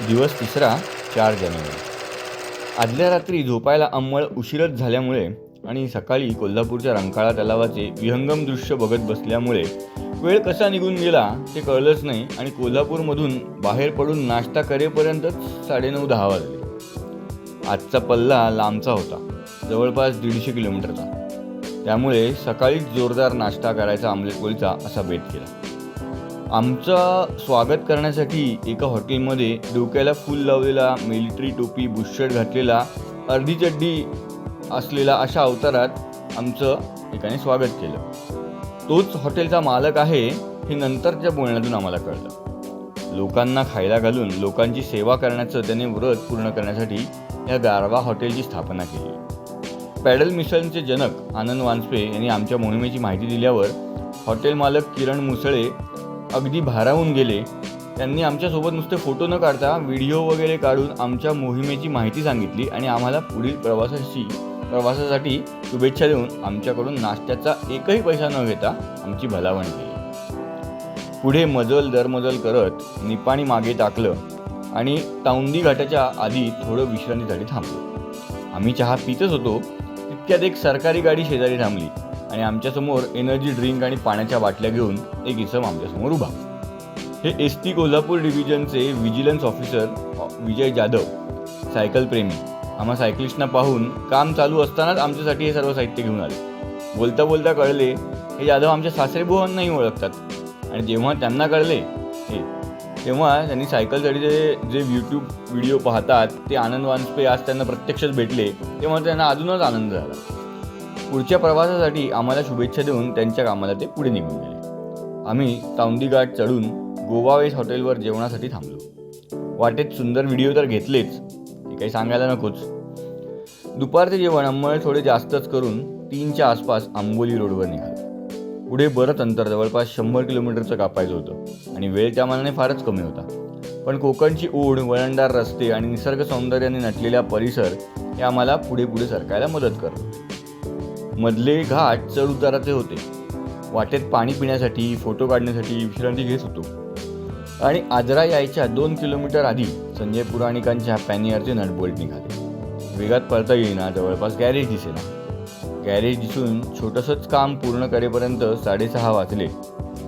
दिवस तिसरा चार जानेवारी. आदल्या रात्री झोपायला अंमळ उशीरच झाल्यामुळे आणि सकाळी कोल्हापूरच्या रंकाळा तलावाचे विहंगम दृश्य बघत बसल्यामुळे वेळ कसा निघून गेला ते कळलंच नाही आणि कोल्हापूरमधून बाहेर पडून नाश्ता करेपर्यंतच साडेनऊ दहा वाजले. आजचा पल्ला लांबचा होता जवळपास दीडशे किलोमीटरचा. त्यामुळे सकाळीच जोरदार नाश्ता करायचा आमलेट पोळीचा असा बेत केला. आमचं स्वागत करण्यासाठी एका हॉटेलमध्ये डोक्याला फूल लावलेला मिलिटरी टोपी बुशर्ट घातलेला अर्धी चड्डी असलेला अशा अवतारात आमचं ठिकाणी स्वागत केलं. तोच हॉटेलचा मालक आहे हे नंतरच्या बोलण्यातून आम्हाला कळलं. लोकांना खायला घालून लोकांची सेवा करण्याचं त्याने व्रत पूर्ण करण्यासाठी या गारवा हॉटेलची स्थापना केली. पॅडल मिशनचे जनक आनंद वानस्पे यांनी आमच्या मोहिमेची माहिती दिल्यावर हॉटेल मालक किरण मुसळे अगदी भारावून गेले. त्यांनी आमच्यासोबत नुसते फोटो न काढता व्हिडिओ वगैरे काढून आमच्या मोहिमेची माहिती सांगितली आणि आम्हाला पुढील प्रवासाची प्रवासासाठी शुभेच्छा देऊन आमच्याकडून नाश्त्याचा एकही पैसा न घेता आमची भलावण केली. पुढे मजल दरमजल करत निपाणी मागे टाकलं आणि ताऊंदी घाटाच्या आधी थोडं विश्रांतीसाठी थांबलो. आम्ही चहा पितच होतो तितक्यात एक सरकारी गाडी शेजारी थांबली. आणि आमच्यासमोर एनर्जी ड्रिंक आणि पाण्याच्या बाटल्या घेऊन एक इसम आमच्यासमोर उभा. हे S T Kolhapur डिव्हिजनचे vigilance officer Vijay Jadhav cycle प्रेमी. आम्हा सायकलिस्टना पाहून काम चालू असतानाच आमच्यासाठी हे सर्व साहित्य घेऊन आले. बोलता बोलता कळले हे जाधव आमच्या सासरेबुवांनाही ओळखतात. आणि जेव्हा त्यांना कळले हे तेव्हा त्यांनी सायकलसाठीचे जे यूट्यूब व्हिडिओ पाहतात ते आनंद वानस्पे आज त्यांना प्रत्यक्षच भेटले तेव्हा त्यांना अजूनच आनंद झाला. पुढच्या प्रवासासाठी आम्हाला शुभेच्छा देऊन त्यांच्या कामाला ते पुढे निघून गेले. आम्ही ताऊंदी घाट चढून गोवावेस हॉटेलवर जेवणासाठी थांबलो. वाटेत सुंदर व्हिडिओ तर घेतलेच हे काही सांगायला नकोच. दुपारचे जेवण अंमळ थोडे जास्तच करून तीनच्या आसपास आंबोली रोडवर निघालो. पुढे बरंच अंतर जवळपास शंभर किलोमीटरचं कापायचं होतं आणि वेळ त्या मानाने फारच कमी होता. पण कोकणची ओढ वळणदार रस्ते आणि निसर्ग सौंदर्याने नटलेला परिसर हे आम्हाला पुढे पुढे सरकायला मदत करतो. मधले घाट चढ उताराचे होते. वाटेत पाणी पिण्यासाठी फोटो काढण्यासाठी विश्रांती घेत होतो. आणि आजरा यायच्या दोन किलोमीटर आधी संजय पुराणिकांच्या पॅनियरचे नटबोल्ट निघाले. वेगात पळता येईना जवळपास गॅरेज दिसेना. गॅरेज दिसून छोटंसंच काम पूर्ण करेपर्यंत साडेसहा वाजले.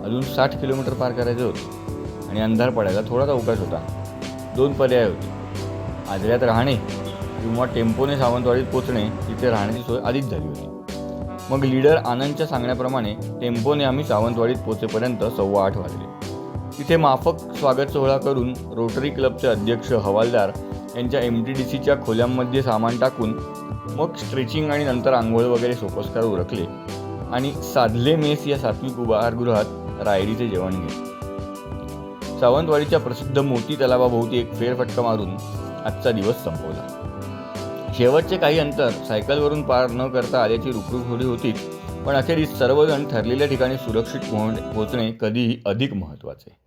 अजून साठ किलोमीटर पार करायचे होते. आणि अंधार पडायला थोडाच अवकाश होता. दोन पर्याय होते. आजऱ्यात राहणे किंवा टेम्पोने सावंतवाडीत पोचणे तिथे राहण्याची सोय आधीच झाली होती. मग लीडर आनंदच्या सांगण्याप्रमाणे टेम्पोने आम्ही सावंतवाडीत पोचेपर्यंत सव्वा आठ वाजले. तिथे माफक स्वागत सोहळा करून रोटरी क्लबचे अध्यक्ष हवालदार यांच्या एम टी डी सीच्या खोल्यांमध्ये सामान टाकून मग स्ट्रेचिंग आणि नंतर आंघोळ वगैरे सोपस्कार उरकले आणि साधले मेस या सात्विक उपहारगृहात रायडीचे जेवण घेतले. सावंतवाडीच्या प्रसिद्ध मोती तलावाभोवती एक फेरफटका मारून आजचा दिवस संपवला. शेवटचे काही अंतर सायकलवरून पार न करता आल्याची रुकरुक थोडी होती पण अखेरीस सर्वजण ठरलेल्या ठिकाणी सुरक्षित पोहोच पोहोचणे कधीही अधिक महत्त्वाचे.